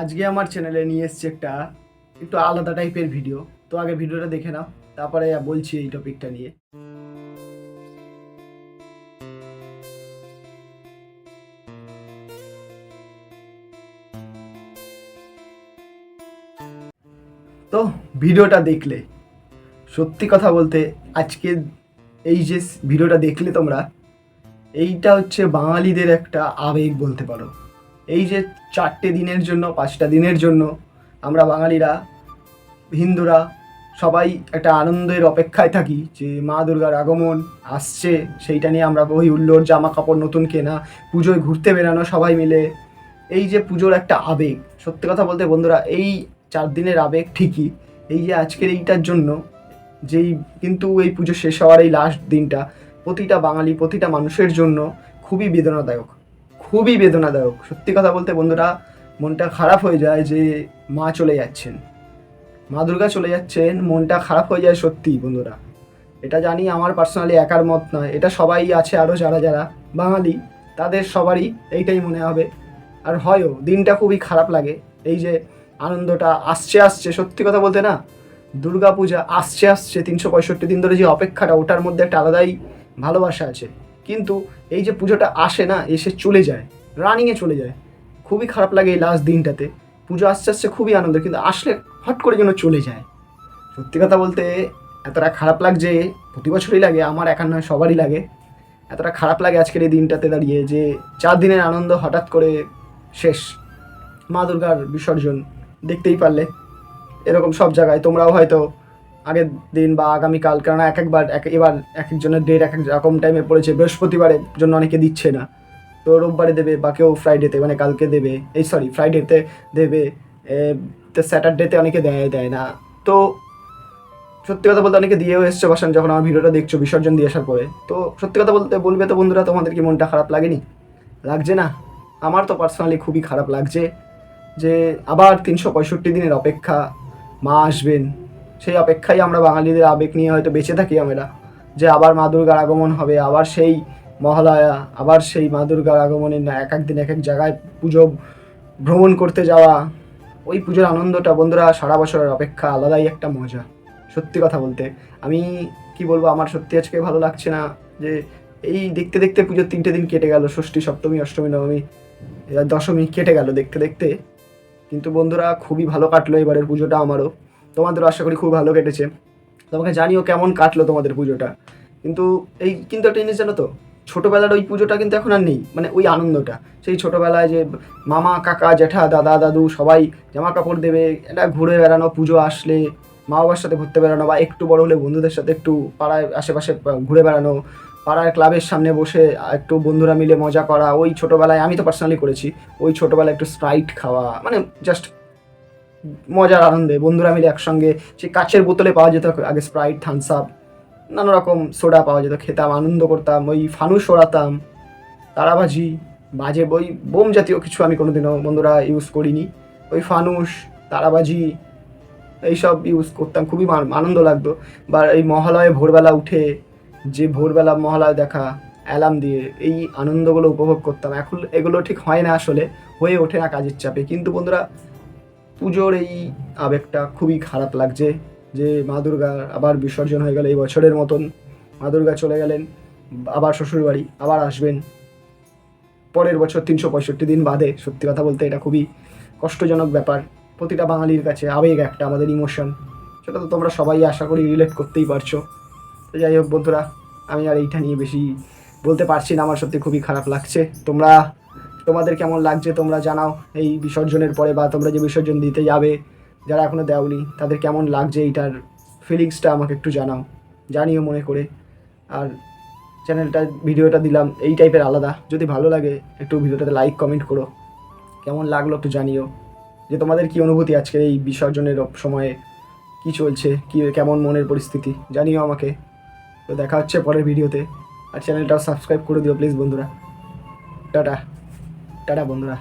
আজকে আমার চ্যানেলে নিয়ে এসছি একটা একটু আলাদা টাইপের ভিডিও তো আগে ভিডিওটা দেখে নাও, তারপরে বলছি এই টপিকটা নিয়ে। তো ভিডিওটা দেখলে, সত্যি কথা বলতে আজকে এই যে ভিডিওটা দেখলে তোমরা, এইটা হচ্ছে বাঙালিদের একটা আবেগ বলতে পারো। এই যে চারটে দিনের জন্য, পাঁচটা দিনের জন্য আমরা বাঙালিরা, হিন্দুরা সবাই একটা আনন্দের অপেক্ষায় থাকি যে মা দুর্গার আগমন আসছে, সেইটা নিয়ে আমরা ওই উল্লোর জামা কাপড় নতুন কেনা, পুজোয় ঘুরতে বেরানো সবাই মিলে। এই যে পুজোর একটা আবেগ, সত্যি কথা বলতে বন্ধুরা, এই চার দিনের আবেগ ঠিকই। এই যে আজকের এইটার জন্য, যেই কিন্তু এই পুজো শেষ হওয়ার এই লাস্ট দিনটা, প্রতিটা বাঙালি, প্রতিটা মানুষের জন্য খুবই বেদনাদায়ক। খুবই বেদনাদায়ক। সত্যি কথা বলতে বন্ধুরা, মনটা খারাপ হয়ে যায় যে মা চলে যাচ্ছেন। মা দুর্গা চলে যাচ্ছেন, মনটা খারাপ হয়ে যায় সত্যি বন্ধুরা। এটা জানি আমার পার্সোনালি একার মত নয়। এটা সবাই আছে আরও যারা যারা বাঙালি, তাদের সবারই এইটাই মনে হবে। আর হয়ও, দিনটা খুবই খারাপ লাগে। এই যে আনন্দটা আসছে আসছে, সত্যি কথা বলতে না দুর্গা পূজা আসছে আসছে, তিনশো পঁয়ষট্টি দিন ধরে যে অপেক্ষাটা, ওটার মধ্যে একটা আলাদাই ভালোবাসা আছে। কিন্তু এই যে পুজোটা আসে না, এসে চলে যায় রানিংয়ে চলে যায়। খুবই খারাপ লাগে এই লাস্ট দিনটাতে। পুজো আসতে আসতে খুবই আনন্দ কিন্তু আসলে হট করে যেন চলে যায়। সত্যি কথা বলতে এতটা খারাপ লাগছে, প্রতি বছরই লাগে, আমার একার নয়, সবারই লাগে। এতটা খারাপ লাগে আজকের এই দিনটাতে দাঁড়িয়ে যে চার দিনের আনন্দ হঠাৎ করে শেষ। মা দুর্গার বিসর্জন, দেখতেই পারলে। এরকম সব জায়গায় তোমরাও হয়তো আগের দিন বা আগামীকাল, কেননা এক একবার, এক এবার এক একজনের ডেট এক এক রকম টাইমে পড়েছে বৃহস্পতিবারের জন্য অনেকে দিচ্ছে না। তো রোববারে দেবে বা কেউ ফ্রাইডেতে মানে কালকে দেবে, এই সরি ফ্রাইডেতে দেবে তো স্যাটারডেতে অনেকে দেয় দেয় না। তো সত্যি কথা বলতে অনেকে দিয়েও এসছে বাসান যখন আমার ভিডিওটা দেখছ বিসর্জন দিয়ে আসার পরে। তো সত্যি কথা বলতে বলবে তো বন্ধুরা, তোমাদের কি মনটা খারাপ লাগেনি? লাগছে না। আমার তো পার্সোনালি খুবই খারাপ লাগছে যে আবার তিনশো পঁয়ষট্টি দিনের অপেক্ষা মা আসবেন। সেই অপেক্ষায় আমরা বাঙালিদের আবেগ নিয়ে হয়তো বেঁচে থাকি আমরা, যে আবার মা দুর্গার আগমন হবে, আবার সেই মহালয়া, আবার সেই মা দুর্গার আগমনে এক এক দিন এক এক জায়গায় পুজো ভ্রমণ করতে যাওয়া। ওই পুজোর আনন্দটা বন্ধুরা সারা বছরের অপেক্ষা আলাদাই একটা মজা, সত্যি কথা বলতে। আমি কি বলব, আমার সত্যি আজকে ভালো লাগছে না যে এই দেখতে দেখতে পুজোর তিনটে দিন কেটে গেল, ষষ্ঠী, সপ্তমী, অষ্টমী, নবমী দশমী কেটে গেল দেখতে দেখতে। কিন্তু বন্ধুরা খুবই ভালো কাটলো এবারের পুজোটা আমারও। তোমাদেরও আশা করি খুব ভালো কেটেছে। তোমাকে জানিও কেমন কাটলো তোমাদের পুজোটা। কিন্তু এই কিন্তু একটা জিনিস জানো তো, ছোটোবেলার ওই পুজোটা কিন্তু এখন আর নেই মানে ওই আনন্দটা। সেই ছোটোবেলায় যে মামা, কাকা, জ্যাঠা, দাদা, দাদু সবাই জামা কাপড় দেবে এটা ঘুরে বেড়ানো, পুজো আসলে, মা বাবার সাথে ঘুরতে বেড়ানো বা একটু বড় হলে বন্ধুদের সাথে একটু পাড়ায় আশেপাশে ঘুরে বেড়ানো, পাড়ার ক্লাবের সামনে বসে একটু বন্ধুরা মিলে মজা করা, ওই ছোটোবেলায় আমি তো পার্সোনালি করেছি, ওই ছোটোবেলায় একটু স্প্রাইট খাওয়া মানে জাস্ট মজার আনন্দে। বন্ধুরা মিলে একসঙ্গে সেই কাচের বোতলে পাওয়া যেত, আগে স্প্রাইট থামস আপ নানা রকম সোডা পাওয়া যেত, খেতাম, আনন্দ করতাম, ওই ফানুস ওড়াতাম তারাবাজি, বাজে বই, বোম জাতীয় কিছু আমি কোনোদিনও বন্ধুরা ইউজ করিনি। ওই ফানুস, তারাবাজি, এইসব ইউজ করতাম, খুবই আনন্দ লাগতো। বা এই মহালয়ে ভোরবেলা উঠে যে ভোরবেলা মহালয় দেখা, অ্যালার্ম দিয়ে এই আনন্দগুলো উপভোগ করতাম। এখন এগুলো ঠিক হয় না আসলে, হয়ে ওঠে না কাজের চাপে। কিন্তু বন্ধুরা পুজোর এই আবেগটা খুবই খারাপ লাগছে যে মা দুর্গা আবার বিসর্জন হয়ে গেল এই বছরের মতন। মা দুর্গা চলে গেলেন, আবার শ্বশুরবাড়ি, আবার আসবেন। পরের বছর তিনশো পঁয়ষট্টি দিন বাদে, সত্যি কথা বলতে এটা খুবই কষ্টজনক ব্যাপার। প্রতিটা বাঙালির কাছে আবেগ একটা, আমাদের ইমোশন সেটা তো তোমরা সবাই আশা করি রিলেট করতেই পারছ। তো যাই হোক বন্ধুরা, আমি আর এইটা নিয়ে বেশি বলতে পারছি না, আমার সত্যি খুবই খারাপ লাগছে। তোমরা তোমাদের কেমন লাগছে তোমরা জানাও এই বিসর্জনের পরে বা তোমরা যে বিসর্জন দিতে যাবে, যারা এখনও দেওনি, তাদের কেমন লাগছে এইটার ফিলিংসটা আমাকে একটু জানাও, জানিও মনে করে। আর চ্যানেলটা ভিডিওটা দিলাম, এই টাইপের আলাদা। যদি ভালো লাগে, একটু ভিডিওটাতে লাইক কমেন্ট করো। কেমন লাগল একটু জানিও। যে তোমাদের কি অনুভূতি আজকের এই বিসর্জনের সময়ে? কি চলছে? কি, কেমন মনের পরিস্থিতি? জানিও আমাকে। তো দেখা হচ্ছে পরের ভিডিওতে আর চ্যানেলটাও সাবস্ক্রাইব করে দিও প্লিজ বন্ধুরা। টাটা। টাটা বন্ধুরা।